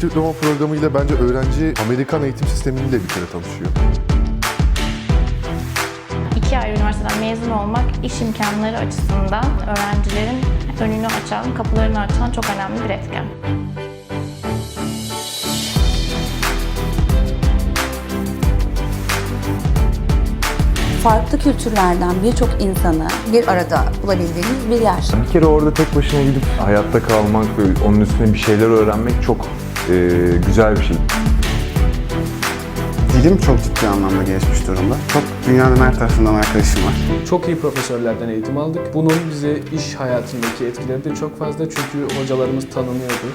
diploma programıyla bence öğrenci Amerikan eğitim sistemiyle bir kere tanışıyor. İki ayrı üniversiteden mezun olmak iş imkanları açısından öğrencilerin önünü açan, kapılarını açan çok önemli bir etken. farklı kültürlerden birçok insanı bir arada bulabildiğiniz bir yer. Bir kere orada tek başına gidip hayatta kalmak ve onun üstüne bir şeyler öğrenmek çok e, güzel bir şey. Dilim çok ciddi anlamda gelişmiş durumda. Çok dünyanın her tarafından arkadaşım var. Çok iyi profesörlerden eğitim aldık. Bunun bize iş hayatındaki etkileri de çok fazla çünkü hocalarımız tanınıyordu.